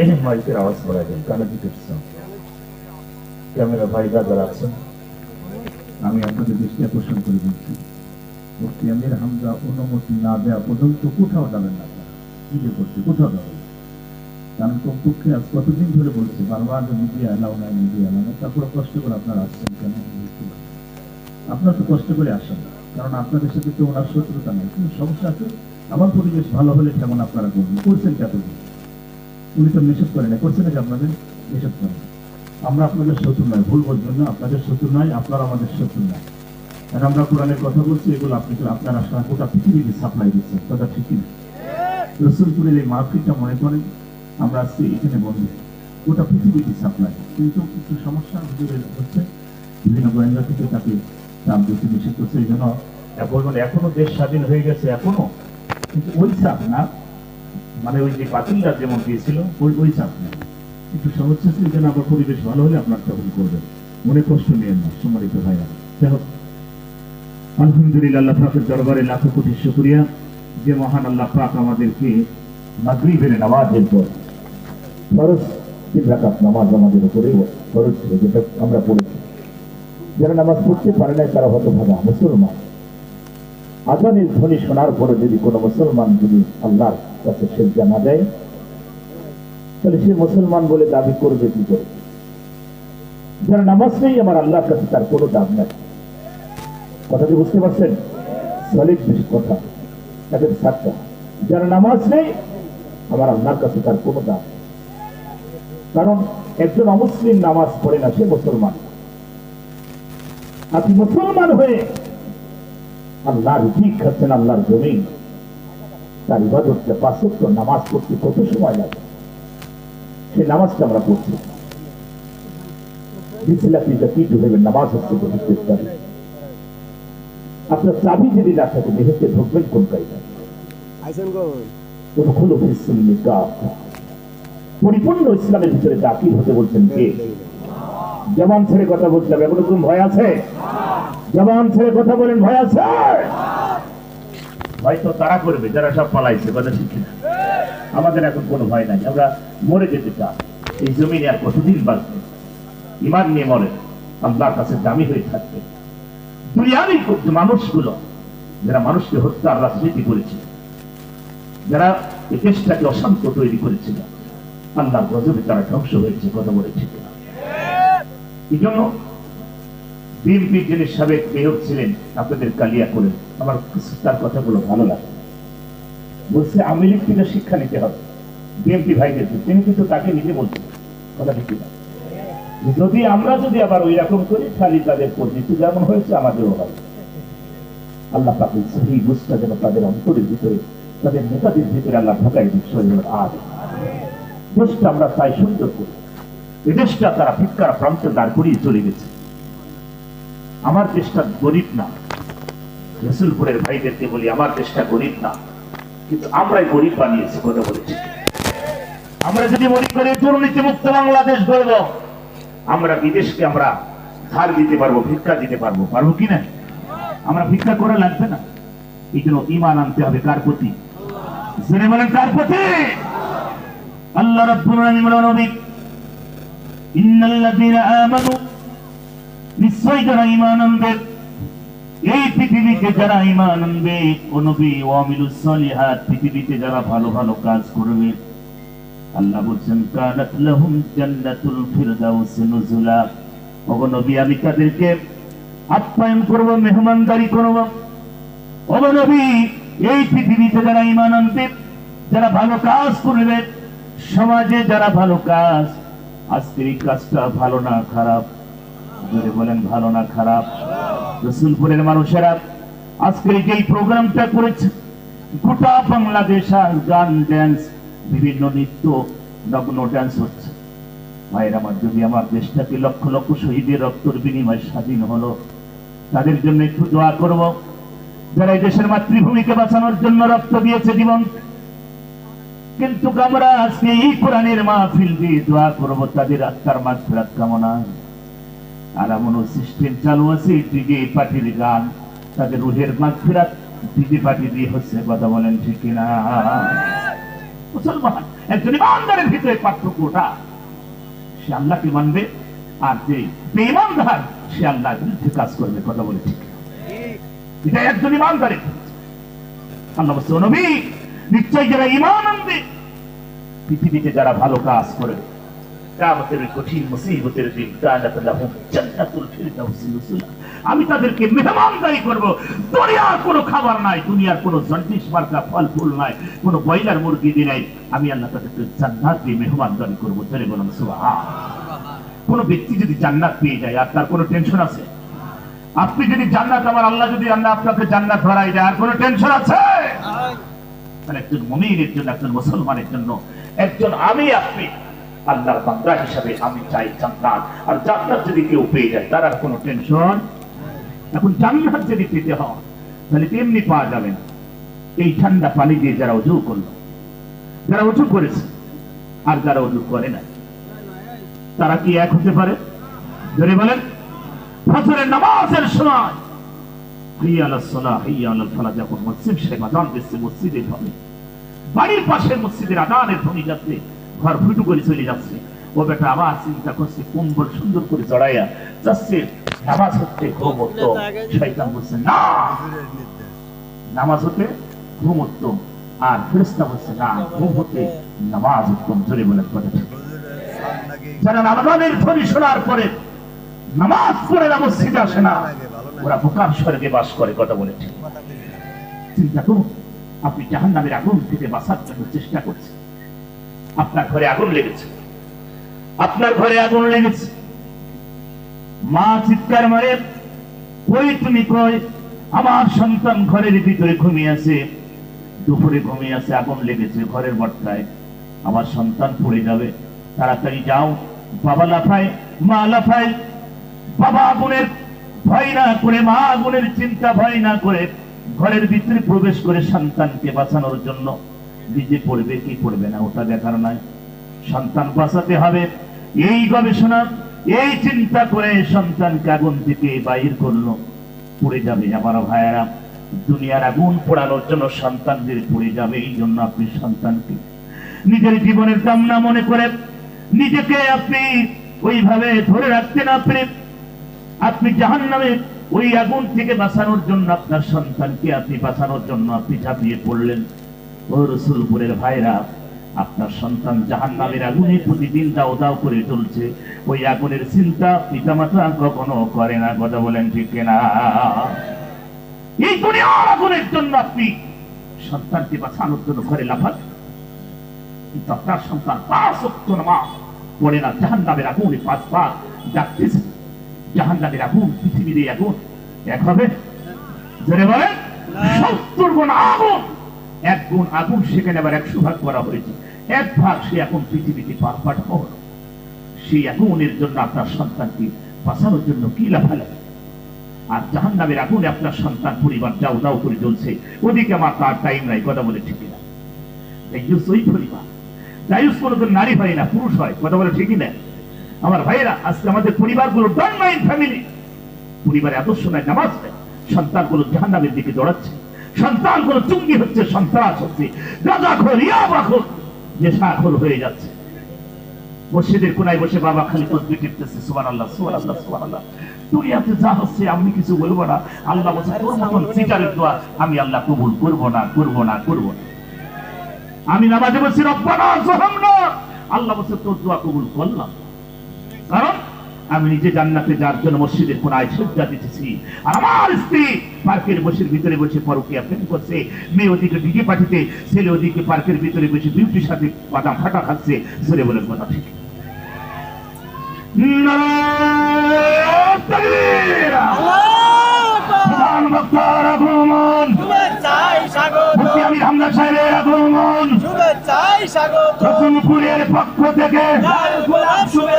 এই মাইকের আওয়াজ করা যায় কানে দিতে ক্যামেরা যারা আছেন আমি আপনাদের দৃষ্টি আকর্ষণ করে দিচ্ছি আমির হামজা অনুমতি না দেওয়া পর্যন্ত কোথাও যাবেন না করছে কোথাও যাবেন কারণ কমপক্ষে আজ কতদিন ধরে বলছে বারবার মিডিয়া এলাও নাই মিডিয়া এলাও নাই তারপরে কষ্ট করে আপনারা আসছেন কেন। আপনারা তো কষ্ট করে আসেন। কারণ আপনাদের সাথে তো ওনার শত্রুতা নেই কিন্তু সমস্যা আছে আমার পরিবেশ ভালো হলে কেমন আপনারা করবেন করছেন কতদিন উনি তো নিষেধ করেন না করছেন নাকি আপনাদের? নিষেধ করেন আমরা আপনাদের শত্রু নয়, ভুল বলবেন না আপনাদের শত্রু নয়, আপনারা আমাদের শত্রু নয়। আর আমরা কোরআনের কথা বলছি, এগুলো আপনি আপনারা সারা গোটা পৃথিবীকে সাপ্লাই দিচ্ছেন। কথা ঠিকই না রসুলপুরের এই মাহফিলটা মনে করেন, আমরা আজকে এখানে বন্ধু গোটা পৃথিবীকে সাপ্লাই। কিন্তু কিছু সমস্যা হুজুরের হচ্ছে। বিভিন্ন গোয়েন্দা থেকে তাকে চাপ দিতে নিষেধ করছে। এই জন্য মানে এখনও দেশ স্বাধীন হয়ে গেছে এখনও। কিন্তু ওই চাপ না মানে ওই যে বাতিলরা যেমন দিয়েছিল ওই ওই চাপ নেই। সমস্যা ছিল যেন আবার পরিবেশ ভালো হলে আপনার তখন করবেন। মনে কষ্ট নিয়ে না, সম্মানিত ভাইয়া যাই আলহামদুলিল্লাহ আল্লাহ পাকের দরবারে লাখো কোটি শুকরিয়া। যে মহান আল্লাহ পাক আমাদেরকে মাগরিবের নামাজের পর ফরজ রাকাত নামাজ আমাদের উপরে ফরজ ছিল যেটা আমরা পড়েছি। যারা নামাজ পড়তে পারে না তারা হতভাগা মুসলমান। আজানের ধ্বনি শোনার পরে যদি কোনো মুসলমান যদি আল্লাহর কাছে সেজা না দেয়, তাহলে সে মুসলমান বলে দাবি করবে কি করে? যারা নামাজ নেই, আমার আল্লাহর কাছে তার কোনো দাম নাই। কথাটি বুঝতে পারছেন? সলিড কথা। তাদের সাতটা। যারা নামাজ নেই, আমার আল্লাহর কাছে তার কোনো দাম কারণ একজন অমুসলিম নামাজ পড়ে না, সে মুসলমান। আপনি মুসলমান হয়ে আল্লাহর ঠিক খাচ্ছেন আল্লাহর জমিন। তার ইবাদতকে পাঁচত্ব নামাজ পড়তে কত সময় লাগে? সেই নামাজটা আমরা পড়ছি। নামাজ হচ্ছে আপনার চাবি যদি না থাকে ঢুকবেন কোন। পরিপূর্ণ ইসলামের ভিতরে দাখিল হতে বলছেন কে? জবান ছেড়ে কথা বলছিলাম এখন ভয় আছে? জবান ছেড়ে কথা বলেন ভয় আছে ভয় তো তারা করবে, যারা সব পালাইছে, কথা শিখি না আমাদের এখন কোনো ভয় নাই, আমরা মরে যেতে চাই। এই জমিনে আর কতদিন বাঁচবে? ইমান নিয়ে মরে, আল্লাহর কাছে দামি হয়ে থাকবে। দুনিয়ারই মানুষগুলো, যারা মানুষকে হত্যার রাজনীতি করেছে, যারা এই দেশটাকে অশান্ত তৈরি করেছিল আল্লাহ গজবে তারা ধ্বংস হয়েছে, কথা বলেছে এই জন্য বিএনপির যিনি সাবেক মেয়র ছিলেন, আপনাদের কালিয়া করে আমার তার কথাগুলো ভালো লাগে। বলছে, আওয়ামী লীগ থেকে শিক্ষা নিতে হবে। বিএনপি ভাইদেরকে তিনি কিন্তু তাকে নিজে বলছেন। কথা ঠিক না যদি আমরা যদি আবার ওই রকম করি খালি তাদের পদ্ধতি যেমন হয়েছে, আমাদেরও হয়। আল্লাহ পাকের সেই বুঝটা যেন তাদের অন্তরের ভিতরে, তাদের নেতাদের ভিতরে আল্লাহ ঢোকাই দিক শরীরের আজ। দেশটা আমরা তাই সুন্দর করি। এ দেশটা তারা ভিক্ষার প্রান্তে দাঁড় করিয়ে চলে গেছে। আমার দেশটা গরিব না। রসুলপুরের ভাইদেরকে বলি, আমার দেশটা গরিব না। কিন্তু আমরাই গরিব বানিয়েছি কথা বলেছি। আমরা যদি মনে করি দুর্নীতি মুক্ত বাংলাদেশ গড়ব, আমরা বিদেশকে আমরা ধার দিতে পারব, ভিক্ষা দিতে পারব পারব কি না? আমরা ভিক্ষা করা লাগবে না। এই জন্য ইমান আনতে হবে কার প্রতি? জোরে বলেন, কার প্রতি? আল্লাহ রাব্বুল আলামিন বলেন, নবী, ইন্নাল্লাযীনা আমানু নিশ্চয় যারা ঈমান আনবে এই পৃথিবীতে যারা ঈমান আনবে ও নবী ওয়ামিলুস সালিহাত, পৃথিবীতে যারা ভালো ভালো কাজ করবে, আল্লাহ বলছেন, কানাত আমি তাদেরকে আপ্যায়ন করব, মেহমানদারি করব। ওগো এই পৃথিবীতে যারা ঈমান আনবে যারা ভালো কাজ করবে, সমাজে যারা ভালো কাজ, আজকের এই কাজটা ভালো না, খারাপ যদি বলেন, ভালো না খারাপ? রসুলপুরের মানুষেরা আজকের যে প্রোগ্রামটা করেছে, গোটা বাংলাদেশ আর গান ড্যান্স বিভিন্ন নৃত্য, নগ্ন ড্যান্স হচ্ছে। ভাইয়ের আমার, যদি আমার দেশটাকে লক্ষ লক্ষ শহীদের রক্তর বিনিময়ে স্বাধীন হলো, তাদের জন্য একটু দোয়া করব। যারা এই দেশের মাতৃভূমিকে বাঁচানোর জন্য রক্ত দিয়েছে জীবন, কিন্তু আমরা আজকে এই কোরআনের মাহফিল দিয়ে দোয়া করব, তাদের আত্মার মাগফিরাত কামনা। আর এমন সিস্টেম চালু আছে ডিজে পার্টির গান। তাদের রুহের মাগফিরাত ডিজে পার্টি দিয়ে হচ্ছে, কথা বলেন ঠিক কিনা? মুসলমান, একজন ইমানদারের ভিতরে পার্থক্যটা সে আল্লাহকে মানবে, আর যে বেঈমানদার, সে আল্লাহর বিরুদ্ধে কাজ করবে, কথা বলে ঠিক এটা একজন ইমানদারের আল্লাহ নবী নিশ্চয় যারা ইমান আনবে, পৃথিবীতে যারা ভালো কাজ করে কিয়ামতের ওই কঠিন মুসিবতের দিন কানাত লাহুম জান্নাতুল ফিরদাউসি নুজুলা। আমি তাদেরকে মেহমানদারি করব। দুনিয়ার কোনো খাবার নাই দুনিয়ার কোনো জন্ডিস মার্কা ফল ফুল নাই কোনো ব্রয়লার মুরগি দিয়ে নাই। আমি আল্লাহ তাদেরকে জান্নাত দিয়ে মেহমানদারি করব। চলে বলুন সুবহান। কোনো ব্যক্তি যদি জান্নাত পেয়ে যায় আর তার কোনো টেনশন আছে? আপনি যদি জান্নাত আমার আল্লাহ যদি আল্লাহ আপনাকে জান্নাত ধরাই দেয় আর কোনো টেনশন আছে? একজন মমিনের জন্য একজন মুসলমানের জন্য একজন আমি আপনি আল্লাহর বান্দা হিসাবে আমি চাই জান্নাত। আর জান্নাত যদি কেউ পেয়ে যায়, তার আর কোনো টেনশন এখন জান্নাত যদি পেতে হয়, তাহলে তেমনি পাওয়া যাবে না। এই ঠান্ডা পানি দিয়ে যারা উজু করল, যারা উজু করেছে, আর যারা উজু করে না তারা কি এক হতে পারে? ধরে বলেন, ফজরের নামাজের সময় যখন মসজিদ সাহেব আজান দিচ্ছে মসজিদের হবে বাড়ির পাশে মসজিদের আদানের ধ্বনি যাচ্ছে ঘর ফুটু করে চলে যাচ্ছে। ও বেটা আবার চিন্তা করছে কম্বল সুন্দর করে জড়াইয়া যাচ্ছে। নামাজ হচ্ছে ঘুম হতো শয়তান বলছে না! নামাজ হতে ঘুম উত্তম আর ফেরেস্তা বলছে না ঘুম হতে নামাজ উত্তম। জোরে বলে কথা যারা নামাজের ধ্বনি শোনার পরে নামাজ পড়ে না মসজিদে আসে না ওরা বোকার স্বর্গে বাস করে কথা বলে ঠিক। চিন্তা করুন আপনি জাহান নামের আগুন থেকে বাঁচার জন্য চেষ্টা করছেন। আপনার ঘরে আগুন লেগেছে। আপনার ঘরে আগুন লেগেছে। মা চিৎকার মারে কই তুমি কই? আমার সন্তান ঘরের ভিতরে ঘুমিয়ে আছে। দুপুরে ঘুমিয়ে আছে, আগুন লেগেছে ঘরের বটকায় আমার সন্তান পড়ে যাবে। তাড়াতাড়ি যাও। বাবা লাফায়, মা লাফায়। বাবা আগুনের ভয় না করে, মা আগুনের চিন্তা ভয় না করে ঘরের ভিতরে প্রবেশ করে সন্তানকে বাঁচানোর জন্য নিজে পড়বে, কি পড়বে না, ওটা দেখার নয়। সন্তান বাঁচাতে হবে। এই গবেষণা, এই চিন্তা করে সন্তানকে আগুন থেকে বাইর করল, পড়ে যাবে। আমার ভাইয়েরা, দুনিয়ার আগুন পোড়ানোর জন্য সন্তানদের পড়ে যাবে, এই জন্য আপনি সন্তানকে নিজের জীবনের কামনা মনে করে, নিজেকে আপনি ওইভাবে ধরে রাখতে না পেরে, আপনি জাহান নামে ওই আগুন থেকে বাঁচানোর জন্য আপনার সন্তানকে আপনি বাঁচানোর জন্য আপনি ঝাঁপিয়ে পড়লেন। ও রসুলপুরের ভাইরা, আপনার সন্তান জাহান নামের আগুনে প্রতিদিন দাও দাও করে চলছে ওই আগুনের চিন্তা পিতামাতা কখনো করে না, কথা বলেন ঠিক না এই দুনিয়ার আগুনের জন্য আপনি সন্তানকে বাঁচানোর জন্য ঘরে লাফান। কিন্তু আপনার সন্তান পাঁচ অক্ট নামাজ পড়ে না জাহান নামের আগুনে পাঁচ পাঁচ ডাকতেছে। জাহান নামের আগুন পৃথিবীর আগুন। এক হবে, জোরে বলেন, সত্তর গুণ আগুন। এক গুণ আগুন সেখানে আবার একশো ভাগ করা হয়েছে। এক ভাগ সে এখন পৃথিবীতে পারপাট হল। সেই আগুনের জন্য আপনার সন্তানকে বাঁচানোর জন্য কি লাফালাফি আর জাহান নামের আগুনে আপনার সন্তান পরিবার যাও দাও করে চলছে ওদিকে আমার তার টাইম নাই, কথা বলে ঠিক না দায়ুস ওই পরিবার দায়ুস কোনোদিন নারী হয় না, পুরুষ হয়, কথা বলে ঠিকই না আমার ভাইয়েরা, আজকে আমাদের পরিবারগুলো ডন মাইন্ড ফ্যামিলি। পরিবারে আদর্শ নাই, নামাজ নেই। সন্তানগুলো জাহান্নামের দিকে দৌড়াচ্ছে। সন্তানগুলো চুঙ্গি হচ্ছে, সন্ত্রাস হচ্ছে। গাঁজাখোর ইয়াবাখোর নেশাখোর হয়ে যাচ্ছে। মসজিদের কোনায় বসে বাবা খালি তসবি টিপতেছে সুবান আল্লাহ সুবান আল্লাহ সুবান আল্লাহ দুনিয়াতে যা হচ্ছে আমি কিছু বলব না। আল্লাহ বলছে, তোর মতন চিটারের দোয়া আমি আল্লাহ কবুল করব না করব না করব না। আমি নামাজে বলছি, রব্বানা, জহামনা। আল্লাহ বলছে, তোর দোয়া কবুল করলাম। কারণ আমি নিজে জান্নাতে যার জন্য মসজিদের কোনায় সজ্জা দিতেছি আর আমার স্ত্রী পার্কের বসের ভিতরে বসে পরকিয়া প্রেম করছে। মেয়ে ওদিকে ডিজে পাঠিতে ছেলে ওদিকে পার্কের ভিতরে বসে বিউটির সাথে বাদাম ফাটা খাচ্ছে। ছেলে বলে কথা ঠিক। সাহেবের আগমন। শুভেচ্ছাই স্বাগত। পক্ষ থেকে লাল গোলাপ শুভেচ্ছা।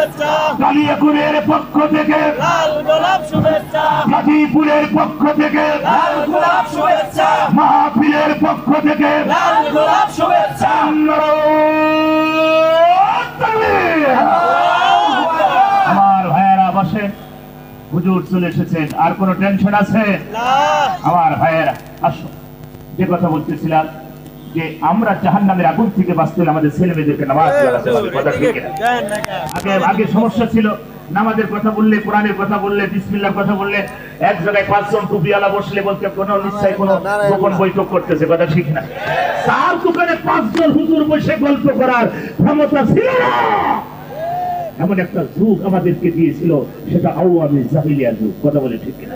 কালিয়াকুরের পক্ষ থেকে লাল গোলাপ শুভেচ্ছা। গাজীপুরের পক্ষ থেকে লাল গোলাপ শুভেচ্ছা। মাহফিলের পক্ষ থেকে লাল গোলাপ শুভেচ্ছা। আমার ভাইয়েরা বসেন হুজুর চলে এসেছেন আর কোনো টেনশন আছে? আমার ভাইয়েরা আসো। যে কথা বলতেছিলাম যে আমরা জাহান নামের আগুন থেকে বাঁচতে হলে আমাদের ছেলে মেয়েদেরকে নামাজ কথা ঠিক আগে আগে সমস্যা ছিল নামাজের কথা বললে কোরআনের কথা বললে বিসমিল্লার কথা বললে এক জায়গায় পাঁচজন টুপিওয়ালা বসলে বলতে কোনো নিশ্চয় কোনো গোপন বৈঠক করতেছে কথা ঠিক না তার দোকানে পাঁচজন হুজুর বসে গল্প করার ক্ষমতা ছিল না। এমন একটা যুগ আমাদেরকে দিয়েছিল সেটা আওয়ামী জাহিলিয়া যুগ কথা বলে ঠিক কিনা?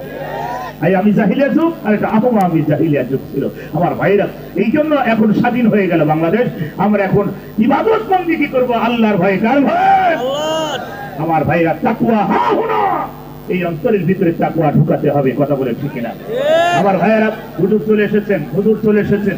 এই আমি জাহিলিয়া যুগ আর এটা আওয়ামী জাহিলিয়া যুগ ছিল। আমার ভাইরা এই জন্য এখন স্বাধীন হয়ে গেল বাংলাদেশ। আমরা এখন ইবাদত বন্দি কি করব? আল্লাহর ভয় কার ভয়? আমার ভাইরা তাকুয়া হা হুনা! এই অন্তরের ভিতরে তাকুয়া ঢুকাতে হবে কথা বলে ঠিক না আমার ভাইয়েরা হুজুর চলে এসেছেন হুজুর চলে এসেছেন।